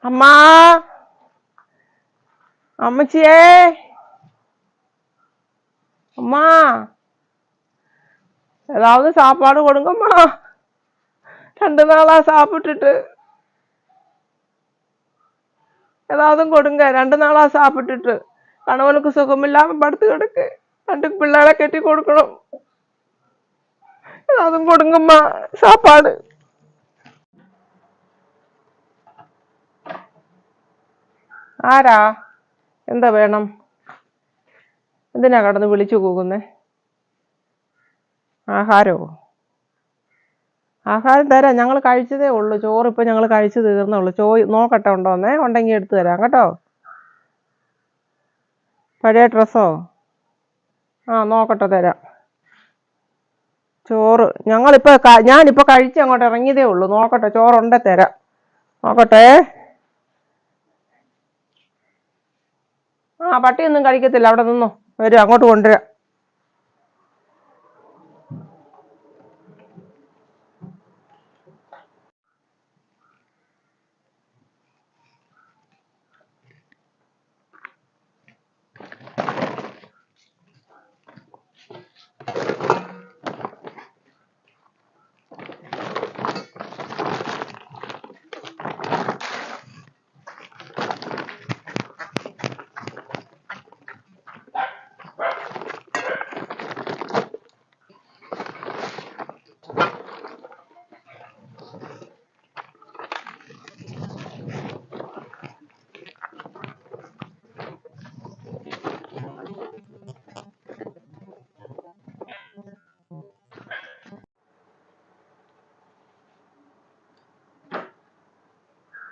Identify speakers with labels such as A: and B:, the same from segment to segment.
A: அம்மா. அம்மச்சியே. அம்மா. ஏதாவது சாப்பாடு கொடுங்கம்மா. ரெண்டு நாளா சாப்பிட்டுட்டு. ஏதாவது கொடுங்க ரெண்டு நாளா சாப்பிட்டுட்டு. கணவனுக்கு சுகம் இல்லாம படுத்து கிடக்கு. ரெண்டு பிள்ளைகளை கட்டி கொடுக்கணும். ஏதாவது கொடுங்கம்மா சாப்பாடு. ആരാ? എന്താ വേണം? എന്തിനാ കടന്ന് വിളിച്ചു കൂകുന്നേ? ആഹാരോ? ആഹാരം തരാം. ഞങ്ങൾ കഴിച്ചതേ ഉള്ളൂ. ചോറ് ഇപ്പം ഞങ്ങൾ കഴിച്ചു തീർന്നേ ഉള്ളൂ. ചോ നോക്കട്ടെ ഉണ്ടോന്നേ? ഉണ്ടെങ്കിൽ എടുത്തു തരാം കേട്ടോ. പഴയ ഡ്രസ്സോ? ആ നോക്കട്ടെ തരാം. ചോറ് ഞങ്ങളിപ്പോൾ ഞാനിപ്പോൾ കഴിച്ച് അങ്ങോട്ട് ഇറങ്ങിയതേ ഉള്ളൂ. നോക്കട്ടെ ചോറുണ്ടേ തരാം. നോക്കട്ടെ. ആ പട്ടിയൊന്നും കഴിക്കത്തില്ല. അവിടെ നിന്നോ. വരും അങ്ങോട്ട് കൊണ്ടുവരാം.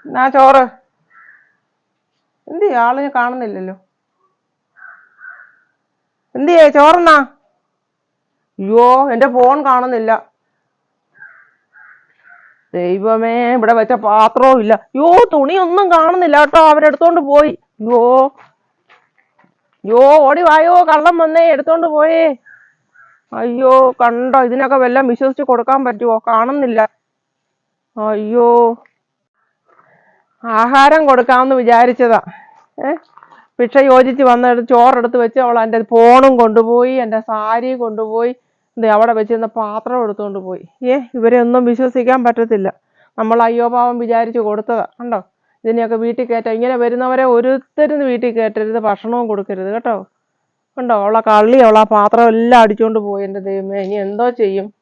A: എന്നാ ചോറ്? എന്തിയാ? ആളിനെ കാണുന്നില്ലല്ലോ. എന്തിയേ? ചോറെന്നാ? അയ്യോ എന്റെ ഫോൺ കാണുന്നില്ല. ദൈവമേ ഇവിടെ വെച്ച പാത്രവും ഇല്ല. അയ്യോ തുണിയൊന്നും കാണുന്നില്ല കേട്ടോ. അവരെടുത്തോണ്ട് പോയി. അയ്യോ. അയ്യോ ഓടി വായോ കള്ളം വന്നേ എടുത്തോണ്ട് പോയേ. അയ്യോ കണ്ടോ ഇതിനൊക്കെ വല്ലതും വിശ്വസിച്ച് കൊടുക്കാൻ പറ്റുമോ കാണുന്നില്ല. അയ്യോ. ആഹാരം കൊടുക്കാമെന്ന് വിചാരിച്ചതാ. ഏ? ഭിക്ഷ യോജിച്ച് വന്നെടുത്ത് ചോറെടുത്ത് വെച്ച് അവൾ എന്റെ ഫോണും കൊണ്ടുപോയി എന്റെ സാരി കൊണ്ടുപോയി എന്ത് അവിടെ വെച്ചിരുന്ന പാത്രം എടുത്തുകൊണ്ട് പോയി. ഏ ഇവരെ ഒന്നും വിശ്വസിക്കാൻ പറ്റത്തില്ല. നമ്മൾ അയ്യോ പാവം വിചാരിച്ച് കൊടുത്തതാ. കണ്ടോ? ഇതിനെയൊക്കെ വീട്ടിൽ കയറ്റാം ഇങ്ങനെ വരുന്നവരെ ഒരുത്തരും വീട്ടിൽ കയറ്റരുത് ഭക്ഷണവും കൊടുക്കരുത് കേട്ടോ. കണ്ടോ? അവളെ കള്ളി അവളെ പാത്രം എല്ലാം അടിച്ചുകൊണ്ട് പോയി. എന്റെ ദൈവമേ ഇനി എന്തോ ചെയ്യും?